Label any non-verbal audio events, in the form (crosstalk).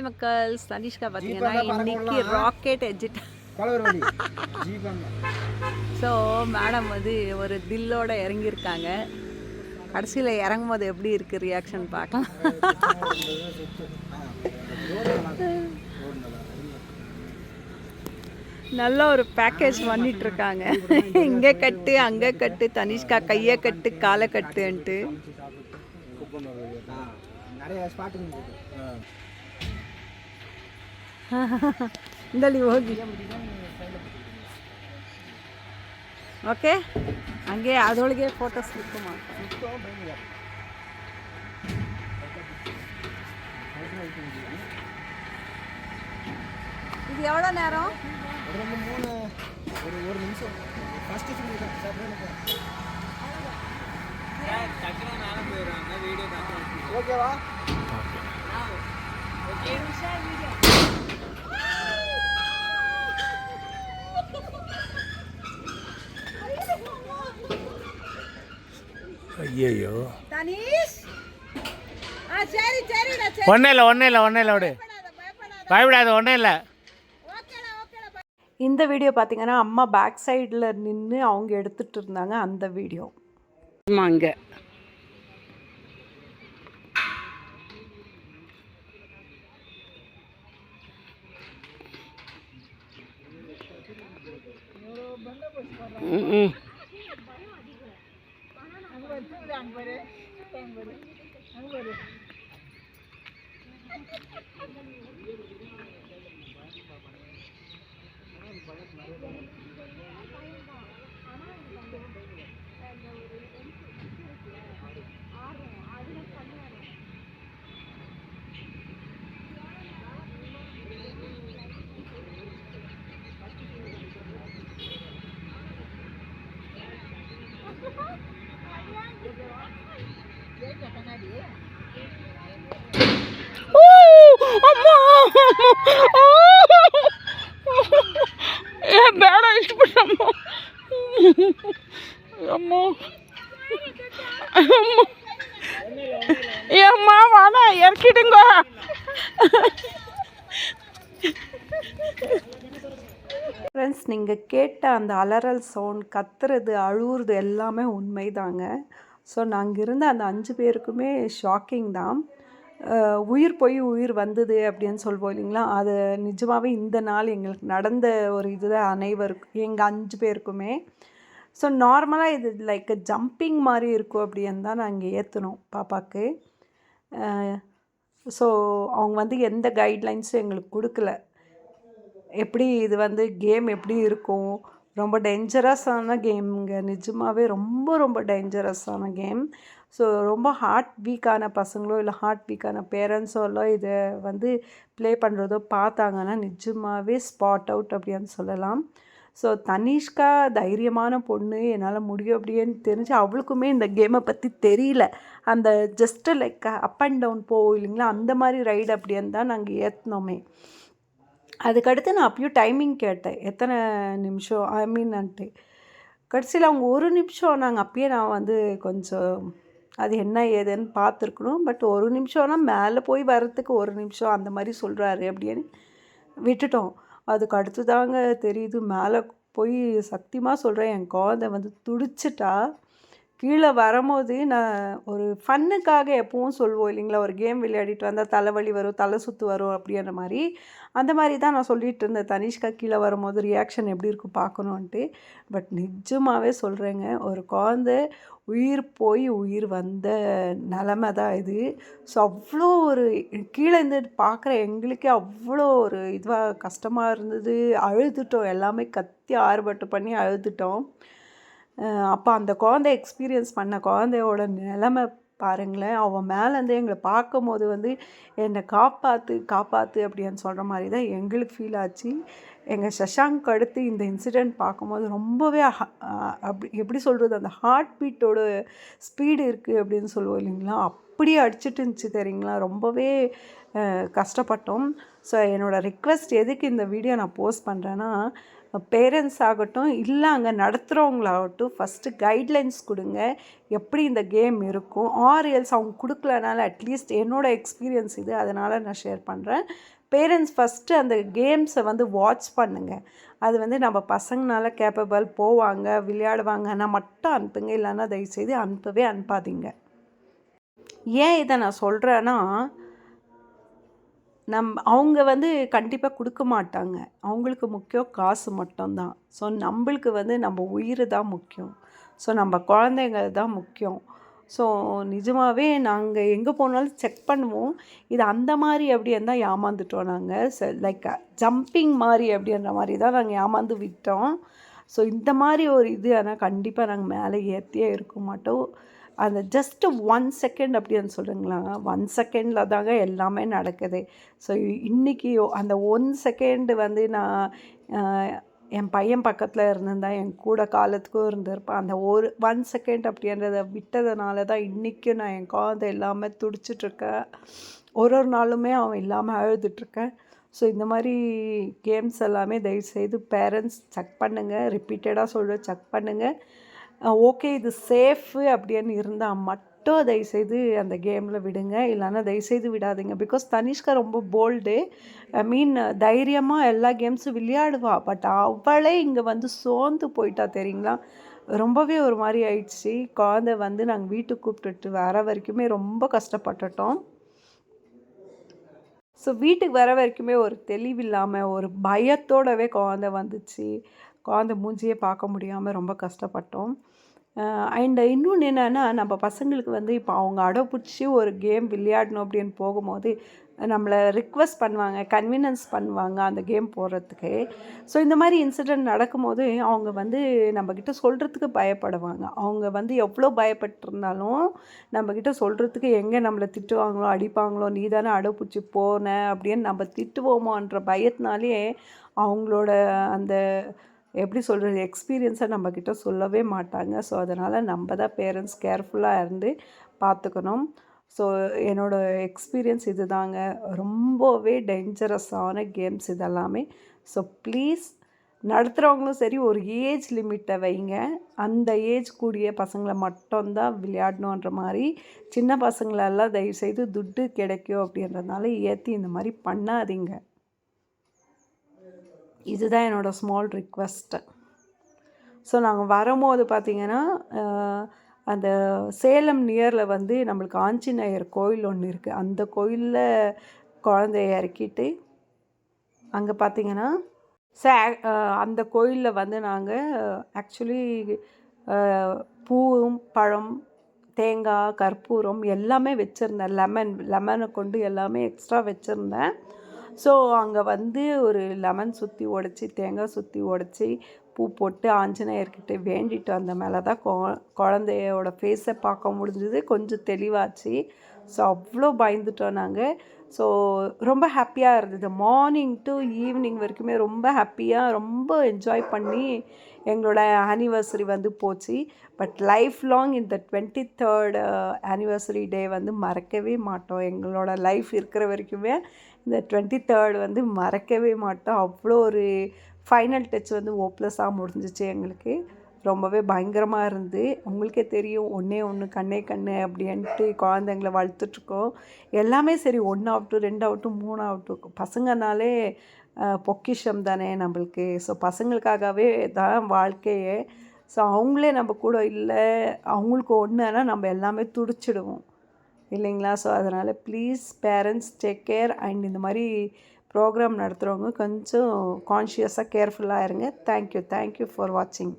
Hi மக்கள் தனிஷ்கா பார்த்தீங்கன்னா இன்னைக்கு ராக்கெட் எஜிட் ஸோ மேடம் வந்து ஒரு தில்லோட இறங்கியிருக்காங்க. கடைசியில் இறங்கும் போது எப்படி இருக்குது ரியாக்ஷன் பார்க்கலாம். நல்ல ஒரு பேக்கேஜ் பண்ணிட்டு இருக்காங்க இங்கே கட்டு அங்கே கட்டு தனிஷ்கா கையை கட்டு காலை கட்டுன்ட்டு. நிறைய ஸ்பாட்டுங்க இருக்கு. (laughs) ಇಂದಲ್ಲಿ ಹೋಗಿ ಓಕೆ ಹಂಗೆ ಅದರೊಳಗೆ ಫೋಟೋಸ್ ಕ್ಲಿಕ್ ಮಾಡಿ இது எவ்வளோ நேரம் ஒரு ரெண்டு மூணு ஒரு ஒரு நிமிஷம் ஃபஸ்ட்டு ஃபிலிம் தான் சாப்பிட்றேன் ஓகேவா ஐயோ தனீஷ் ஆ சரி சரிடா சரி. ஒன்றும் இல்லை ஒன்றும் இல்லை ஒன்றும் இல்லை விடு. பயப்படாத ஒன்றும் இல்லை. இந்த வீடியோ பார்த்தீங்கன்னா அம்மா பேக் சைடில் நின்று அவங்க எடுத்துட்டு இருந்தாங்க அந்த வீடியோ. அங்கே ಬೇಡ பழக்கம் நிறைய அம்மா வாடா இறக்கிடுங்க ஃப்ரெண்ட்ஸ் நீங்கள் கேட்ட அந்த அலறல் சவுண்ட் கத்துறது அழுவுறது எல்லாமே உண்மைதாங்க. ஸோ நாங்கள் இருந்த அந்த அஞ்சு பேருக்குமே ஷாக்கிங் தான். உயிர் போய் உயிர் வந்தது அப்படின்னு சொல்வோம் இல்லைங்களா? அது நிஜமாகவே இந்த நாள் எங்களுக்கு நடந்த ஒரு இதுதான் அனைவருக்கும் எங்கள் அஞ்சு பேருக்குமே. ஸோ நார்மலாக இது லைக் ஜம்பிங் மாதிரி இருக்கும் அப்படின்னு தான் நாங்கள் ஏற்றினோம் பாப்பாவுக்கு ஸோ அவங்க வந்து எந்த கைட்லைன்ஸும் எங்களுக்கு கொடுக்கல. எப்படி இது வந்து கேம் எப்படி இருக்கும்? ரொம்ப டேஞ்சரஸான கேம்ங்க நிஜமாகவே ரொம்ப ரொம்ப டேஞ்சரஸான கேம் ஸோ ரொம்ப ஹார்ட் வீக்கான பசங்களோ இல்லை ஹார்ட் வீக்கான பேரண்ட்ஸோ இல்லை இதை வந்து ப்ளே பண்ணுறதோ பார்த்தாங்கன்னா நிஜமாகவே ஸ்பாட் அவுட் அப்படின்னு சொல்லலாம். ஸோ தனிஷ்கா தைரியமான பொண்ணு என்னால் முடியும் அப்படின்னு தெரிஞ்சு அவளுக்குமே இந்த கேமை பற்றி தெரியல. அந்த just like up and down போகும் இல்லைங்களா? அந்த மாதிரி ரைடு அப்படின்னு தான் நாங்கள் ஏற்றினோமே அதுக்கடுத்து நான் அப்பயும் டைமிங் கேட்டேன். எத்தனை நிமிஷம்? ஐ மீன்ட்டு கடைசியில் அவங்க ஒரு நிமிஷம் நாங்கள் அப்பயே நான் வந்து கொஞ்சம் அது என்ன ஏதுன்னு பார்த்துருக்கணும். பட் ஒரு நிமிஷம்னா மேலே போய் வர்றதுக்கு ஒரு நிமிஷம் அந்த மாதிரி சொல்கிறாரு அப்படின்னு விட்டுட்டோம். அதுக்கு அடுத்து தாங்க தெரியுது. மேலே போய் சத்தியமாக சொல்கிறேன் என் குழந்தை வந்து துடிச்சிட்டா கீழே வரும்போது நான் ஒரு ஃபன்னுக்காக எப்பவும் சொல்லுவோம் இல்லைங்களா? ஒரு கேம் விளையாடிட்டு வந்தால் தலைவலி வரும் தலை சுற்று வரும் அப்படின்ற மாதிரி. அந்த மாதிரி தான் நான் சொல்லிட்டு இருந்தேன். தனிஷ்கா கீழே வரும்போது ரியாக்ஷன் எப்படி இருக்கும் பார்க்கணுன்ட்டு பட் நிஜமாகவே சொல்கிறேங்க ஒரு குழந்தை உயிர் போய் உயிர் வந்த நிலமை தான் இது. ஸோ அவ்வளோ ஒரு கீழே இருந்து பார்க்குற எங்களுக்கே அவ்வளோ ஒரு இதுவாக கஷ்டமாக இருந்தது. அழுதுட்டோம். எல்லாமே கத்தி ஆர்ப்பாட்டு பண்ணி அழுதுட்டோம். அப்போ அந்த குழந்தை எக்ஸ்பீரியன்ஸ் பண்ண குழந்தையோட நிலமை பாருங்களேன். அவன் மேலேருந்து எங்களை பார்க்கும்போது வந்து என்னை காப்பாற்று காப்பாற்று அப்படின்னு சொல்கிற மாதிரி தான் எங்களுக்கு ஃபீல் ஆச்சு. எங்கள் சஷாங்க் அடுத்து இந்த இன்சிடெண்ட் பார்க்கும்போது ரொம்பவே அப்படி எப்படி சொல்கிறது அந்த ஹார்ட் பீட்டோட ஸ்பீடு இருக்குது அப்படின்னு சொல்லுவோம் இல்லைங்களா? அப்படியே அடிச்சிட்டு இருந்துச்சு தெரியுங்களா? ரொம்பவே கஷ்டப்பட்டோம். ஸோ என்னோடய ரிக்வெஸ்ட் எதுக்கு இந்த வீடியோ நான் போஸ்ட் பண்ணுறேன்னா பேரண்ட்ஸ் ஆகட்டும் இல்லை அங்கே நடத்துகிறவங்களாகட்டும் ஃபஸ்ட்டு கைட்லைன்ஸ் கொடுங்க. எப்படி இந்த கேம் இருக்கும்? ஆர் எல்ஸ் அவங்க கொடுக்கலனால அட்லீஸ்ட் என்னோடய எக்ஸ்பீரியன்ஸ் இது அதனால் நான் ஷேர் பண்ணுறேன் பேரண்ட்ஸ் ஃபஸ்ட்டு அந்த கேம்ஸை வந்து வாட்ச் பண்ணுங்கள் அது வந்து நம்ம பசங்கனால கேப்பபிள் போவாங்க விளையாடுவாங்கன்னா மட்டும் அனுப்புங்க. இல்லைன்னா தயவுசெய்து அனுப்பவே அனுப்பாதீங்க. ஏன் இதை நான் சொல்கிறேன்னா நம் அவங்க வந்து கண்டிப்பாக கொடுக்க மாட்டாங்க. அவங்களுக்கு முக்கியம் காசு மட்டும்தான். ஸோ நம்மளுக்கு வந்து நம்ம உயிர் தான் முக்கியம். ஸோ நம்ம குழந்தைங்க தான் முக்கியம். ஸோ நிஜமாகவே நாங்கள் எங்கே போனாலும் செக் பண்ணுவோம். இது அந்த மாதிரி அப்படி இருந்தால் ஏமாந்துட்டோம் நாங்கள் லைக் ஜம்பிங் மாதிரி அப்படின்ற மாதிரி தான் நாங்கள் ஏமாந்து விட்டோம். ஸோ இந்த மாதிரி ஒரு இது ஆனால் கண்டிப்பாக நாங்கள் மேலே ஏற்றியே இருக்க மாட்டோம். அந்த ஜஸ்ட்டு ஒன் செகண்ட் அப்படின்னு சொல்லுங்களா ஒன் செகண்டில் தாங்க எல்லாமே நடக்குது. ஸோ இன்றைக்கி அந்த ஒன் செகண்டு வந்து நான் என் பையன் பக்கத்தில் இருந்திருந்தா என் கூட காலத்துக்கும் இருந்திருப்பான். அந்த ஒரு ஒன் செகண்ட் அப்படின்றத விட்டதுனால தான் இன்றைக்கும் நான் என் குழந்தை எல்லாமே துடிச்சிட்ருக்கேன் ஒரு ஒரு நாளுமே அவன் இல்லாமல் அழுதுட்ருக்கேன் ஸோ இந்த மாதிரி கேம்ஸ் எல்லாமே தயவுசெய்து பேரண்ட்ஸ் செக் பண்ணுங்கள் ரிப்பீட்டடாக சொல்கிற செக் பண்ணுங்கள் ஓகே இது சேஃபு அப்படின்னு இருந்தால் மட்டும் தயவுசெய்து அந்த கேமில் விடுங்க. இல்லைன்னா தயவுசெய்து விடாதீங்க. பிகாஸ் தனிஷ்கா ரொம்ப போல்டு ஐ மீன் தைரியமாக எல்லா கேம்ஸும் விளையாடுவா. பட் அவளே இங்கே வந்து சோர்ந்து போயிட்டா தெரியுங்களா? ரொம்பவே ஒரு மாதிரி ஆயிடுச்சு. குழந்தை வந்து நாங்கள் வீட்டுக்கு கூப்பிட்டுட்டு வர வரைக்குமே ரொம்ப கஷ்டப்பட்டுட்டோம். ஸோ வீட்டுக்கு வர வரைக்குமே ஒரு தெளிவில்லாமல் ஒரு பயத்தோடவே குழந்தை வந்துச்சு. குழந்தை மூஞ்சியே பார்க்க முடியாமல் ரொம்ப கஷ்டப்பட்டோம். அண்ட் இன்னொன்று என்னென்னா நம்ம பசங்களுக்கு வந்து இப்போ அவங்க அடப்பிடிச்சி ஒரு கேம் விளையாடணும் அப்படின்னு போகும்போது நம்மளை ரிக்வெஸ்ட் பண்ணுவாங்க கன்வீனன்ஸ் பண்ணுவாங்க அந்த கேம் போடுறதுக்கு. ஸோ இந்த மாதிரி இன்சிடெண்ட் நடக்கும்போது அவங்க வந்து நம்மக்கிட்ட சொல்கிறதுக்கு பயப்படுவாங்க. அவங்க வந்து எவ்வளோ பயப்பட்டிருந்தாலும் நம்மக்கிட்ட சொல்கிறதுக்கு எங்கே நம்மளை திட்டுவாங்களோ அடிப்பாங்களோ நீ தானே அடப்பிடிச்சி போன? அப்படின்னு நம்ம திட்டுவோமோன்ற பயத்தினாலே அவங்களோட அந்த எப்படி சொல்கிறது எக்ஸ்பீரியன்ஸை நம்மக்கிட்ட சொல்லவே மாட்டாங்க. ஸோ அதனால் நம்ம தான் பேரண்ட்ஸ் கேர்ஃபுல்லாக இருந்து பார்த்துக்கணும் ஸோ என்னோடய எக்ஸ்பீரியன்ஸ் இது தாங்க ரொம்பவே டேஞ்சரஸான கேம்ஸ் இதெல்லாமே. ஸோ ப்ளீஸ் நடத்துகிறவங்களும் சரி ஒரு ஏஜ் லிமிட்டை வைங்க. அந்த ஏஜ் கூடிய பசங்களை மட்டும்தான் விளையாடணுன்ற மாதிரி சின்ன பசங்களெல்லாம் தயவுசெய்து துட்டு கிடைக்கும் அப்படின்றதுனால ஏற்றி இந்த மாதிரி பண்ணாதீங்க. இதுதான் என்னோடய ஸ்மால் ரிக்வெஸ்ட்டு ஸோ நாங்கள் வரும்போது பார்த்திங்கன்னா அந்த சேலம் நியரில் வந்து நம்மளுக்கு ஆஞ்சநேயர் கோயில் ஒன்று இருக்குது அந்த கோயிலில் குழந்தைய இறக்கிட்டு அங்கே பார்த்தீங்கன்னா சே அந்த கோயிலில் வந்து நாங்கள் ஆக்சுவலி பூவும் பழம் தேங்காய் கற்பூரம் எல்லாமே வச்சுருந்தேன். லெமன் லெமனை கொண்டு எல்லாமே எக்ஸ்ட்ரா வச்சுருந்தேன். ஸோ அங்கே வந்து ஒரு லெமன் சுற்றி உடச்சி தேங்காய் சுற்றி உடச்சி பூ போட்டு ஆஞ்சநேயர்கிட்ட வேண்டிட்டு வந்த மேலே தான் கொ குழந்தையோட ஃபேஸை பார்க்க முடிஞ்சது. கொஞ்சம் தெளிவாச்சு. ஸோ அவ்வளோ பயந்துட்டோம் நாங்கள் ஸோ ரொம்ப ஹாப்பியாக இருந்தது. மார்னிங் டு ஈவினிங் வரைக்குமே ரொம்ப ஹாப்பியாக ரொம்ப என்ஜாய் பண்ணி எங்களோட ஆனிவர்சரி வந்து போச்சு. பட் லைஃப் லாங் இந்த டுவெண்ட்டி தேர்ட் ஆனிவர்சரி டே வந்து மறக்கவே மாட்டோம். எங்களோட லைஃப் இருக்கிற வரைக்குமே இந்த டுவெண்ட்டி தேர்ட் வந்து மறக்கவே மாட்டோம். அவ்வளோ ஒரு ஃபைனல் டச் வந்து ஓப்லெஸ்ஸாக முடிஞ்சிச்சு எங்களுக்கு. ரொம்பவே பயங்கரமாக இருந்து உங்களுக்கே தெரியும் ஒன்றே ஒன்று கண்ணே கண்ணு அப்படின்ட்டு குழந்தைங்கள வளர்த்துட்ருக்கோம் எல்லாமே சரி ஒன்று ஆகட்டும் ரெண்டு ஆகட்டும் மூணு ஆகட்டும் பசங்கனாலே பொக்கிஷம் தானே நம்மளுக்கு. ஸோ பசங்களுக்காகவே தான் வாழ்க்கையே. ஸோ அவங்களே நம்ம கூட இல்லை. அவங்களுக்கு ஒன்றுனா நம்ம எல்லாமே துடிச்சிடுவோம். இல்லைங்களா? ஸோ அதனால் please parents take care and இந்த மாதிரி ப்ரோக்ராம் நடத்துகிறவங்க கொஞ்சம் கான்ஷியஸாக கேர்ஃபுல்லாக இருங்க. தேங்க்யூ தேங்க்யூ ஃபார் வாட்சிங்